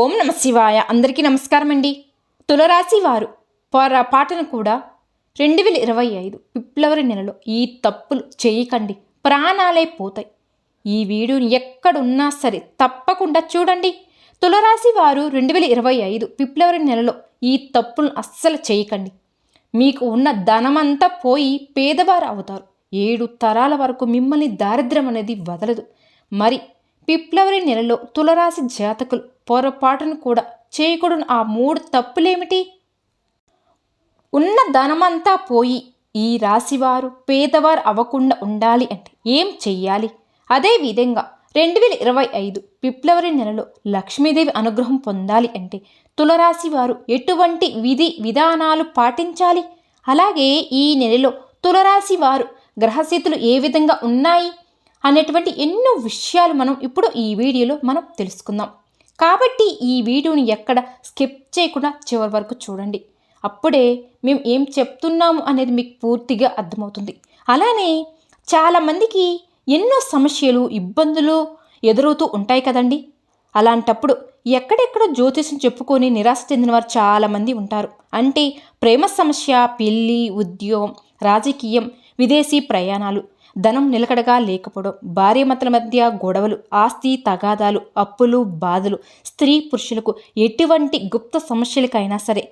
ఓం నమ శివాయ. అందరికీ నమస్కారం అండి తులరాశి వారు పొరపాటును కూడా రెండు వేల ఇరవై ఐదు ఫిబ్రవరి నెలలో ఈ తప్పులు చేయకండి. ప్రాణాలే పోతాయి. ఈ వీడియోని ఎక్కడున్నా సరే తప్పకుండా చూడండి. తులరాశి వారు రెండు వేల ఇరవై ఐదు ఫిబ్రవరి నెలలో ఈ తప్పులను అస్సలు చేయకండి. మీకు ఉన్న ధనమంతా పోయి పేదవారు అవుతారు. ఏడు తరాల వరకు మిమ్మల్ని దారిద్ర్యం అనేది వదలదు. మరి ఫిబ్రవరి నెలలో తులరాశి జాతకులు పొరపాటును కూడా చేయకూడని ఆ మూడు తప్పులేమిటి? ఉన్న ధనమంతా పోయి ఈ రాశివారు పేదవారు అవ్వకుండా ఉండాలి అంటే ఏం చెయ్యాలి? అదేవిధంగా రెండు వేల ఇరవై ఐదు ఫిబ్రవరి నెలలో లక్ష్మీదేవి అనుగ్రహం పొందాలి అంటే తులరాశి వారు ఎటువంటి విధి విధానాలు పాటించాలి? అలాగే ఈ నెలలో తులరాశి వారు గ్రహస్థితులు ఏ విధంగా ఉన్నాయి? అనేటువంటి ఎన్నో విషయాలు మనం ఇప్పుడు ఈ వీడియోలో మనం తెలుసుకుందాం. కాబట్టి ఈ వీడియోని ఎక్కడ స్కిప్ చేయకుండా చివరి వరకు చూడండి. అప్పుడే మేము ఏం చెప్తున్నాము అనేది మీకు పూర్తిగా అర్థమవుతుంది. అలానే చాలామందికి ఎన్నో సమస్యలు ఇబ్బందులు ఎదురవుతూ ఉంటాయి కదండి. అలాంటప్పుడు ఎక్కడెక్కడ జ్యోతిషం చెప్పుకొని నిరాశ చెందిన వారు చాలామంది ఉంటారు. అంటే ప్రేమ సమస్య పెళ్ళి ఉద్యోగం రాజకీయం విదేశీ ప్రయాణాలు. ధనం నిలకడగా లేకపోవడం భార్యమతల మధ్య గొడవలు ఆస్తి తగాదాలు అప్పులు బాధలు స్త్రీ పురుషులకు ఎటువంటి గుప్త సమస్యలకైనా సరే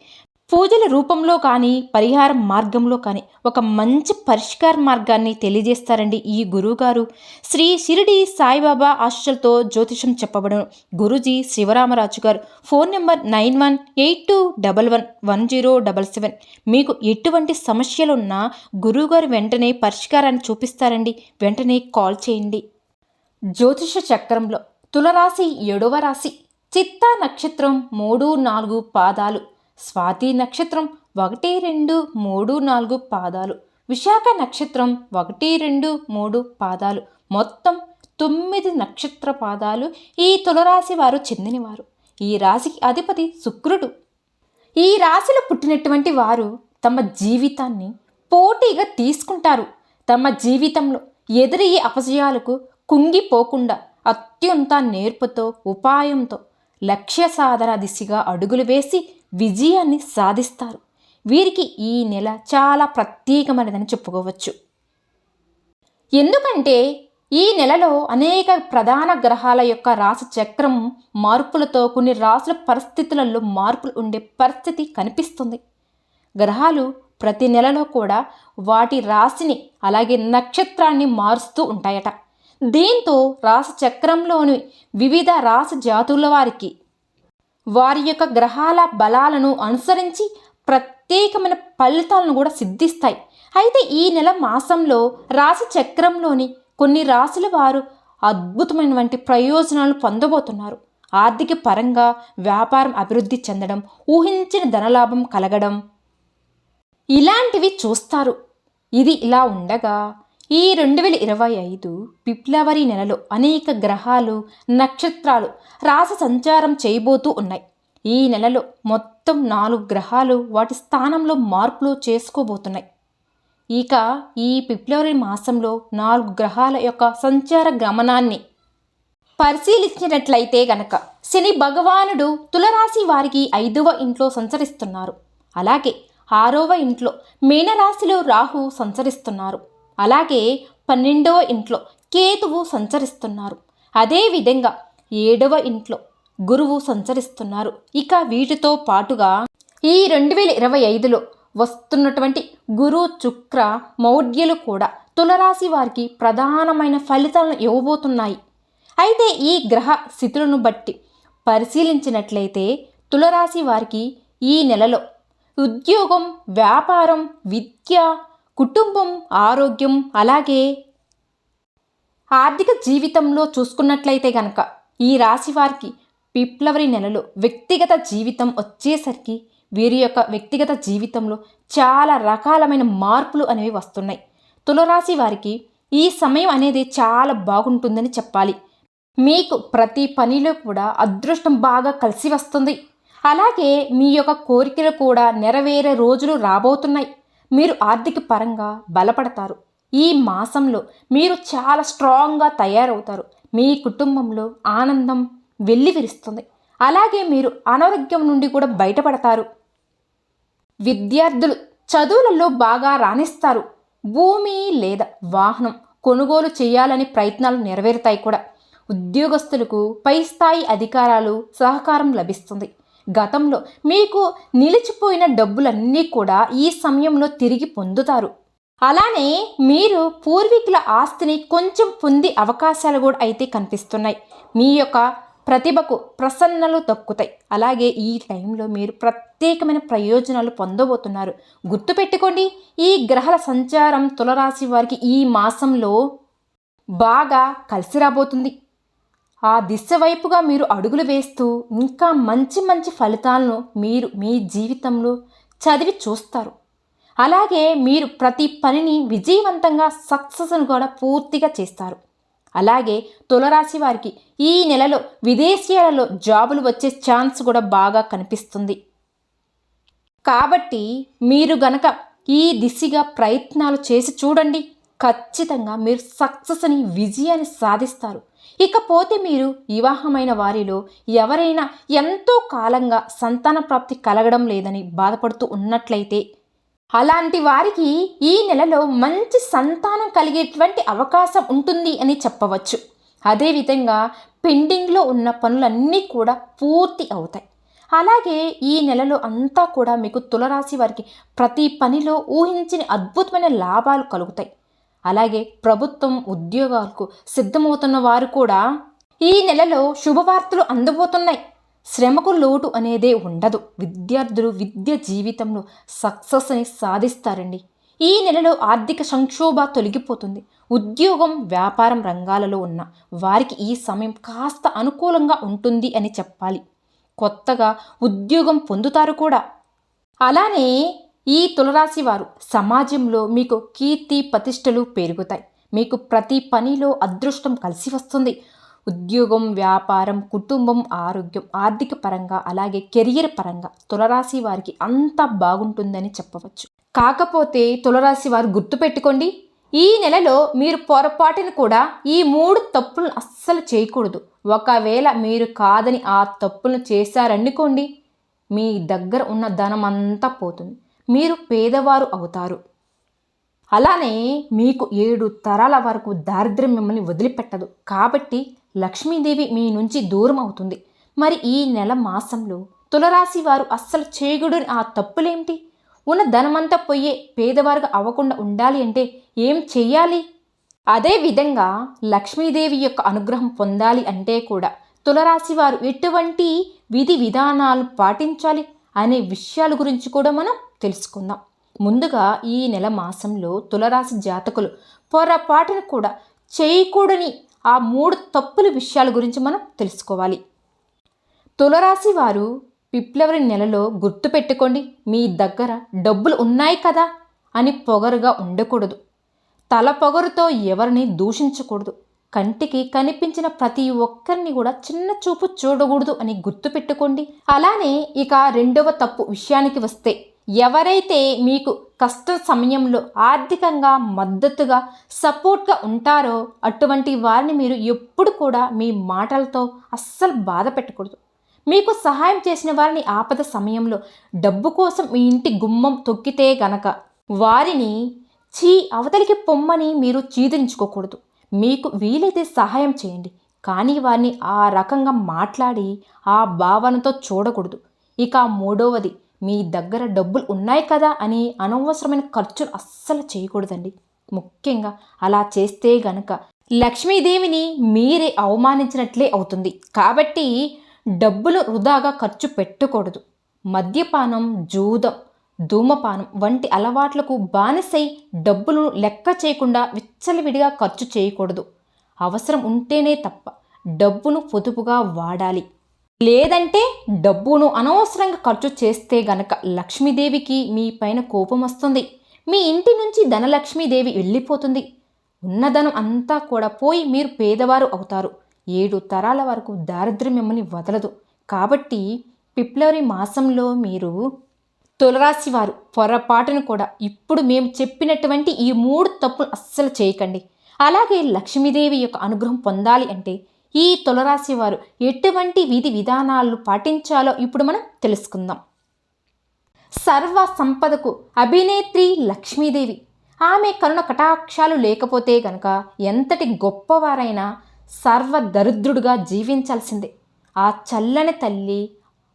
పూజల రూపంలో కానీ పరిహార మార్గంలో కానీ ఒక మంచి పరిష్కార మార్గాన్ని తెలియజేస్తారండి ఈ గురువుగారు. శ్రీ షిరిడి సాయిబాబా ఆశలతో జ్యోతిషం చెప్పబడను. గురూజీ శివరామరాజు గారు phone number nine one eight two double one one zero double seven. మీకు ఎటువంటి సమస్యలున్నా గురువుగారు వెంటనే పరిష్కారాన్ని చూపిస్తారండి. వెంటనే కాల్ చేయండి. జ్యోతిష చక్రంలో తులరాశి ఏడవ రాశి చిత్తా నక్షత్రం మూడు నాలుగు పాదాలు. స్వాతి నక్షత్రం ఒకటి రెండు మూడు నాలుగు పాదాలు. విశాఖ నక్షత్రం ఒకటి రెండు మూడు పాదాలు. మొత్తం తొమ్మిది నక్షత్ర పాదాలు ఈ తులరాశి వారు చెందినవారు. ఈ రాశికి అధిపతి శుక్రుడు. ఈ రాశిలో పుట్టినటువంటి వారు తమ జీవితాన్ని పోటీగా తీసుకుంటారు. తమ జీవితంలో ఎదురయ్యే అపజయాలకు కుంగిపోకుండా అత్యంత నేర్పుతో ఉపాయంతో లక్ష్య సాధన దిశగా అడుగులు వేసి విజయాన్ని సాధిస్తారు. వీరికి ఈ నెల చాలా ప్రత్యేకమైనదని చెప్పుకోవచ్చు. ఎందుకంటే ఈ నెలలో అనేక ప్రధాన గ్రహాల యొక్క రాశి చక్రం మార్పులతో కొన్ని రాసుల పరిస్థితులలో మార్పులు ఉండే పరిస్థితి కనిపిస్తుంది. గ్రహాలు ప్రతి నెలలో కూడా వాటి రాశిని అలాగే నక్షత్రాన్ని మారుస్తూ ఉంటాయట. దీంతో రాశిచక్రంలోని వివిధ రాశి జాతుల వారికి వారి యొక్క గ్రహాల బలాలను అనుసరించి ప్రత్యేకమైన ఫలితాలను కూడా సిద్ధిస్తాయి. అయితే ఈ నెల మాసంలో రాశి చక్రంలోని కొన్ని రాశుల వారు అద్భుతమైనటువంటి ప్రయోజనాలు పొందబోతున్నారు. ఆర్థిక పరంగా వ్యాపారం అభివృద్ధి చెందడం ఊహించిన ధనలాభం కలగడం ఇలాంటివి చూస్తారు. ఇది ఇలా ఉండగా ఈ రెండు వేల ఇరవై ఐదు ఫిబ్రవరి నెలలో అనేక గ్రహాలు నక్షత్రాలు రాశి సంచారం చేయబోతూ ఉన్నాయి. ఈ నెలలో మొత్తం నాలుగు గ్రహాలు వాటి స్థానంలో మార్పులు చేసుకోబోతున్నాయి. ఇక ఈ ఫిబ్రవరి మాసంలో నాలుగు గ్రహాల యొక్క సంచార గమనాన్ని పరిశీలించినట్లయితే గనక శని భగవానుడు తులరాశి వారికి ఐదవ ఇంట్లో సంచరిస్తున్నారు. అలాగే ఆరవ ఇంట్లో మీనరాశిలో రాహు సంచరిస్తున్నారు. అలాగే పన్నెండవ ఇంట్లో కేతువు సంచరిస్తున్నారు. అదేవిధంగా ఏడవ ఇంట్లో గురువు సంచరిస్తున్నారు. ఇక వీటితో పాటుగా ఈ రెండు వేల ఇరవై ఐదులో వస్తున్నటువంటి గురు శుక్ర మౌఢ్యలు కూడా తులరాశి వారికి ప్రధానమైన ఫలితాలను ఇవ్వబోతున్నాయి. అయితే ఈ గ్రహ స్థితులను బట్టి పరిశీలించినట్లయితే తులరాశి వారికి ఈ నెలలో ఉద్యోగం వ్యాపారం విద్య కుటుంబం ఆరోగ్యం అలాగే ఆర్థిక జీవితంలో చూసుకున్నట్లయితే గనక ఈ రాశి వారికి ఫిబ్రవరి నెలలో వ్యక్తిగత జీవితం వచ్చేసరికి వీరి యొక్క వ్యక్తిగత జీవితంలో చాలా రకాలమైన మార్పులు అనేవి వస్తున్నాయి. తులరాశి వారికి ఈ సమయం అనేది చాలా బాగుంటుందని చెప్పాలి. మీకు ప్రతి పనిలో కూడా అదృష్టం బాగా కలిసి వస్తుంది. అలాగే మీ యొక్క కోరికలు కూడా నెరవేరే రోజులు రాబోతున్నాయి. మీరు ఆర్థిక పరంగా బలపడతారు. ఈ మాసంలో మీరు చాలా స్ట్రాంగ్గా తయారవుతారు. మీ కుటుంబంలో ఆనందం వెల్లివిరుస్తుంది. అలాగే మీరు అనారోగ్యం నుండి కూడా బయటపడతారు. విద్యార్థులు చదువులలో బాగా రాణిస్తారు. భూమి లేదా వాహనం కొనుగోలు చేయాలని ప్రయత్నాలు నెరవేరుతాయి కూడా. ఉద్యోగస్తులకు పై స్థాయి అధికారాలు సహకారం లభిస్తుంది. గతంలో మీకు నిలిచిపోయిన డబ్బులన్నీ కూడా ఈ సమయంలో తిరిగి పొందుతారు. అలానే మీరు పూర్వీకుల ఆస్తిని కొంచెం పొంది అవకాశాలు కూడా అయితే కనిపిస్తున్నాయి. మీ యొక్క ప్రతిభకు ప్రసన్నలు దక్కుతాయి. అలాగే ఈ టైంలో మీరు ప్రత్యేకమైన ప్రయోజనాలు పొందబోతున్నారు. గుర్తుపెట్టుకోండి ఈ గ్రహాల సంచారం తులరాశి వారికి ఈ మాసంలో బాగా కలిసి రాబోతుంది. ఆ దిశ వైపుగా మీరు అడుగులు వేస్తూ ఇంకా మంచి మంచి ఫలితాలను మీరు మీ జీవితంలో చదివి చూస్తారు. అలాగే మీరు ప్రతి పనిని విజయవంతంగా సక్సెస్ను కూడా పూర్తిగా చేస్తారు. అలాగే తులరాశి వారికి ఈ నెలలో విదేశీయాలలో జాబులు వచ్చే ఛాన్స్ కూడా బాగా కనిపిస్తుంది. కాబట్టి మీరు గనక ఈ దిశగా ప్రయత్నాలు చేసి చూడండి. ఖచ్చితంగా మీరు సక్సెస్ని విజయాన్ని సాధిస్తారు. ఇకపోతే మీరు వివాహమైన వారిలో ఎవరైనా ఎంతో కాలంగా సంతాన ప్రాప్తి కలగడం లేదని బాధపడుతూ ఉన్నట్లయితే అలాంటి వారికి ఈ నెలలో మంచి సంతానం కలిగేటువంటి అవకాశం ఉంటుంది అని చెప్పవచ్చు. అదేవిధంగా పెండింగ్లో ఉన్న పనులన్నీ కూడా పూర్తి అవుతాయి. అలాగే ఈ నెలలో అంతా కూడా మీకు తులరాశి వారికి ప్రతి పనిలో ఊహించిన అద్భుతమైన లాభాలు కలుగుతాయి. అలాగే ప్రభుత్వం ఉద్యోగాలకు సిద్ధమవుతున్న వారు కూడా ఈ నెలలో శుభవార్తలు అందబోతున్నాయి. శ్రమకు లోటు అనేదే ఉండదు. విద్యార్థులు విద్య జీవితంలో సక్సెస్ని సాధిస్తారండి. ఈ నెలలో ఆర్థిక సంక్షోభ తొలగిపోతుంది. ఉద్యోగం వ్యాపారం రంగాలలో ఉన్న వారికి ఈ సమయం కాస్త అనుకూలంగా ఉంటుంది అని చెప్పాలి. కొత్తగా ఉద్యోగం పొందుతారు కూడా. అలానే ఈ తులరాశి వారు సమాజంలో మీకు కీర్తి ప్రతిష్టలు పెరుగుతాయి. మీకు ప్రతి పనిలో అదృష్టం కలిసి వస్తుంది. ఉద్యోగం వ్యాపారం కుటుంబం ఆరోగ్యం ఆర్థిక పరంగా అలాగే కెరియర్ పరంగా తులరాశి వారికి అంత బాగుంటుందని చెప్పవచ్చు. కాకపోతే తులరాశి వారు గుర్తుపెట్టుకోండి ఈ నెలలో మీరు పొరపాటును కూడా ఈ మూడు తప్పులను అస్సలు చేయకూడదు. ఒకవేళ మీరు కాదని ఆ తప్పులను చేశారనుకోండి మీ దగ్గర ఉన్న ధనం అంతా పోతుంది. మీరు పేదవారు అవుతారు. అలానే మీకు ఏడు తరాల వరకు దారిద్ర్యం మిమ్మల్ని వదిలిపెట్టదు. కాబట్టి లక్ష్మీదేవి మీ నుంచి దూరం అవుతుంది. మరి ఈ నెల మాసంలో తులరాశి వారు అస్సలు చేయగుడని ఆ తప్పులేమిటి ఉన్న ధనమంతా పోయే పేదవారుగా అవ్వకుండా ఉండాలి అంటే ఏం చెయ్యాలి? అదే విధంగా లక్ష్మీదేవి యొక్క అనుగ్రహం పొందాలి అంటే కూడా తులరాశి వారు ఎటువంటి విధి విధానాలు పాటించాలి అనే విషయాల గురించి కూడా మనం తెలుసుకుందాం. ముందుగా ఈ నెల మాసంలో తులరాశి జాతకులు పొరపాటును కూడా చేయకూడని ఆ మూడు తప్పుల విషయాల గురించి మనం తెలుసుకోవాలి. తులరాశి వారు ఫిబ్రవరి నెలలో గుర్తుపెట్టుకోండి మీ దగ్గర డబ్బులు ఉన్నాయి కదా అని పొగరుగా ఉండకూడదు. తల పొగరుతో ఎవరిని దూషించకూడదు. కంటికి కనిపించిన ప్రతి ఒక్కరిని కూడా చిన్న చూపు చూడకూడదు అని గుర్తుపెట్టుకోండి అలానే ఇక రెండవ తప్పు విషయానికి వస్తే ఎవరైతే మీకు కష్ట సమయంలో ఆర్థికంగా మద్దతుగా సపోర్ట్గా ఉంటారో అటువంటి వారిని మీరు ఎప్పుడు కూడా మీ మాటలతో అస్సలు బాధ పెట్టకూడదు. మీకు సహాయం చేసిన వారిని ఆపద సమయంలో డబ్బు కోసం మీ ఇంటి గుమ్మం తొక్కితే గనక వారిని చీ అవతలికి పొమ్మని మీరు చీదరించుకోకూడదు మీకు వీలైతే సహాయం చేయండి. కానీ వారిని ఆ రకంగా మాట్లాడి ఆ భావనతో చూడకూడదు. ఇక మూడవది మీ దగ్గర డబ్బులు ఉన్నాయి కదా అని అనవసరమైన ఖర్చులు అస్సలు చేయకూడదండి. ముఖ్యంగా అలా చేస్తే గనక లక్ష్మీదేవిని మీరే అవమానించినట్లే అవుతుంది. కాబట్టి డబ్బులు వృధాగా ఖర్చు పెట్టకూడదు. మద్యపానం జూదం ధూమపానం వంటి అలవాట్లకు బానిసై డబ్బులను లెక్క చేయకుండా విచ్చలవిడిగా ఖర్చు చేయకూడదు. అవసరం ఉంటేనే తప్ప డబ్బును పొదుపుగా వాడాలి. లేదంటే డబ్బును అనవసరంగా ఖర్చు చేస్తే గనక లక్ష్మీదేవికి మీ పైన కోపం వస్తుంది. మీ ఇంటి నుంచి ధనలక్ష్మీదేవి వెళ్ళిపోతుంది. ఉన్నధనం అంతా కూడా పోయి మీరు పేదవారు అవుతారు. ఏడు తరాల వరకు దారిద్ర్యం మిమ్మల్ని వదలదు. కాబట్టి ఫిబ్రవరి మాసంలో మీరు తులరాశి వారు పొరపాటును కూడా ఇప్పుడు మేము చెప్పినటువంటి ఈ మూడు తప్పులు అస్సలు చేయకండి. అలాగే లక్ష్మీదేవి యొక్క అనుగ్రహం పొందాలి అంటే ఈ తులరాశి వారు ఎటువంటి విధి విధానాలు పాటించాలో ఇప్పుడు మనం తెలుసుకుందాం. సర్వ సంపదకు అభినేత్రి లక్ష్మీదేవి. ఆమె కరుణ కటాక్షాలు లేకపోతే గనక ఎంతటి గొప్పవారైనా సర్వ దరిద్రుడుగా జీవించాల్సిందే. ఆ చల్లని తల్లి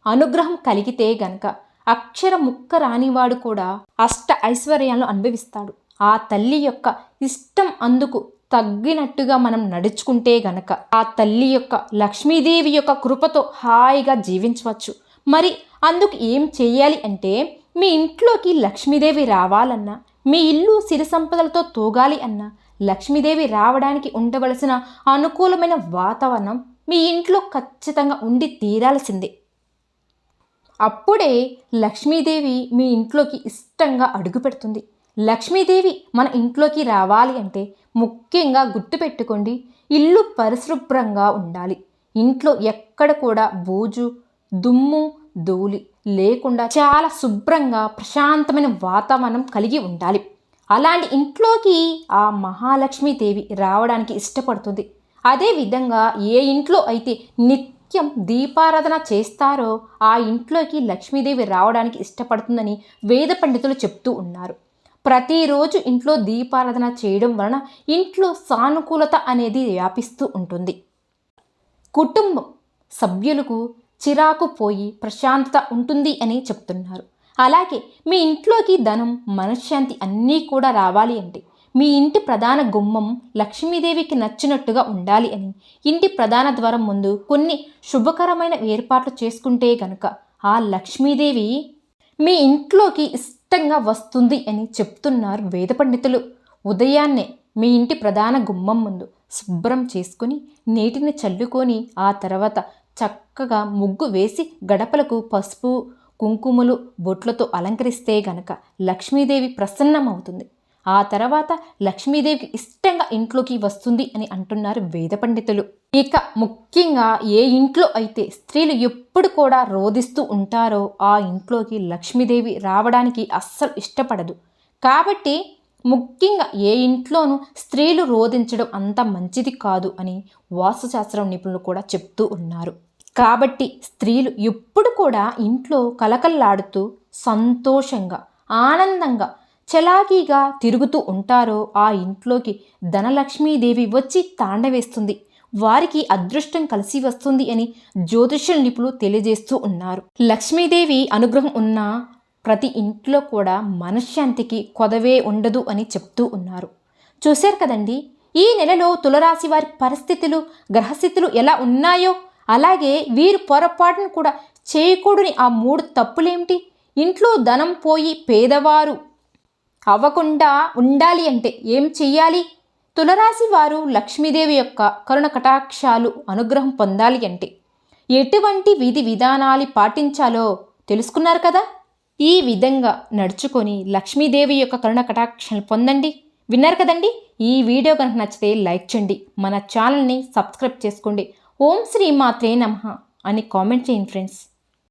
అనుగ్రహం కలిగితే గనక అక్షర ముక్క రానివాడు కూడా అష్ట ఐశ్వర్యాలను అనుభవిస్తాడు. ఆ తల్లి యొక్క ఇష్టం అందుకు తగ్గినట్టుగా మనం నడుచుకుంటే గనక ఆ తల్లి యొక్క లక్ష్మీదేవి యొక్క కృపతో హాయిగా జీవించవచ్చు. మరి అందుకు ఏం చేయాలి అంటే మీ ఇంట్లోకి లక్ష్మీదేవి రావాలన్నా మీ ఇల్లు సిరి సంపదలతో తూగాలి అన్నా లక్ష్మీదేవి రావడానికి ఉండవలసిన అనుకూలమైన వాతావరణం మీ ఇంట్లో ఖచ్చితంగా ఉండి తీరాల్సిందే. అప్పుడే లక్ష్మీదేవి మీ ఇంట్లోకి ఇష్టంగా అడుగుపెడుతుంది లక్ష్మీదేవి మన ఇంట్లోకి రావాలి అంటే ముఖ్యంగా గుర్తుపెట్టుకోండి ఇల్లు పరిశుభ్రంగా ఉండాలి. ఇంట్లో ఎక్కడ కూడా బూజు దుమ్ము ధూళి లేకుండా చాలా శుభ్రంగా ప్రశాంతమైన వాతావరణం కలిగి ఉండాలి. అలాంటి ఇంట్లోకి ఆ మహాలక్ష్మీదేవి రావడానికి ఇష్టపడుతుంది. అదేవిధంగా ఏ ఇంట్లో అయితే నిత్యం దీపారాధన చేస్తారో ఆ ఇంట్లోకి లక్ష్మీదేవి రావడానికి ఇష్టపడుతుందని వేద పండితులు చెప్తూ ఉన్నారు. ప్రతిరోజు ఇంట్లో దీపారాధన చేయడం వలన ఇంట్లో సానుకూలత అనేది వ్యాపిస్తూ ఉంటుంది. కుటుంబం సభ్యులకు చిరాకు పోయి ప్రశాంతత ఉంటుంది అని చెప్తున్నారు. అలాగే మీ ఇంట్లోకి ధనం మనశ్శాంతి అన్నీ కూడా రావాలి అంటే మీ ఇంటి ప్రధాన గుమ్మం లక్ష్మీదేవికి నచ్చినట్టుగా ఉండాలి అని ఇంటి ప్రధాన ద్వారం ముందు కొన్ని శుభకరమైన ఏర్పాట్లు చేసుకుంటే గనుక ఆ లక్ష్మీదేవి మీ ఇంట్లోకి ఇష్టంగా వస్తుంది అని చెప్తున్నారు వేద పండితులు. ఉదయాన్నే మీ ఇంటి ప్రధాన గుమ్మం ముందు శుభ్రం చేసుకుని నీటిని చల్లుకొని ఆ తర్వాత చక్కగా ముగ్గు వేసి గడపలకు పసుపు కుంకుమలు బొట్లతో అలంకరిస్తే గనక లక్ష్మీదేవి ప్రసన్నమవుతుంది. ఆ తర్వాత లక్ష్మీదేవికి ఇష్టంగా ఇంట్లోకి వస్తుంది అని అంటున్నారు వేద పండితులు. ఇక ముఖ్యంగా ఏ ఇంట్లో అయితే స్త్రీలు ఎప్పుడు కూడా రోధిస్తూ ఉంటారో ఆ ఇంట్లోకి లక్ష్మీదేవి రావడానికి అస్సలు ఇష్టపడదు. కాబట్టి ముఖ్యంగా ఏ ఇంట్లోనూ స్త్రీలు రోధించడం అంత మంచిది కాదు అని వాస్తుశాస్త్రం నిపుణులు కూడా చెప్తూ ఉన్నారు. కాబట్టి స్త్రీలు ఎప్పుడు కూడా ఇంట్లో కలకల్లాడుతూ సంతోషంగా ఆనందంగా చలాకీగా తిరుగుతూ ఉంటారో ఆ ఇంట్లోకి ధనలక్ష్మీదేవి వచ్చి తాండవేస్తుంది. వారికి అదృష్టం కలిసి వస్తుంది అని జ్యోతిష నిపుణులు తెలియజేస్తూ ఉన్నారు. లక్ష్మీదేవి అనుగ్రహం ఉన్న ప్రతి ఇంట్లో కూడా మనశ్శాంతికి కొదవే ఉండదు అని చెప్తూ ఉన్నారు. చూశారు కదండి? ఈ నెలలో తులరాశి వారి పరిస్థితులు గ్రహస్థితులు ఎలా ఉన్నాయో అలాగే వీరు పొరపాటును కూడా చేయకూడని ఆ మూడు తప్పులేమిటి? ఇంట్లో ధనం పోయి పేదవారు అవ్వకుండా ఉండాలి అంటే ఏం చెయ్యాలి? తులరాశి వారు లక్ష్మీదేవి యొక్క కరుణ కటాక్షాలు అనుగ్రహం పొందాలి అంటే ఎటువంటి విధి విధానాలు పాటించాలో తెలుసుకున్నారు కదా? ఈ విధంగా నడుచుకొని లక్ష్మీదేవి యొక్క కరుణ కటాక్షాలు పొందండి. విన్నారు కదండి? ఈ వీడియో కనుక నచ్చితే లైక్ చేయండి. మన ఛానల్ని సబ్స్క్రైబ్ చేసుకోండి. ఓం శ్రీ మాత్రే నమ అని కామెంట్ చేయండి ఫ్రెండ్స్.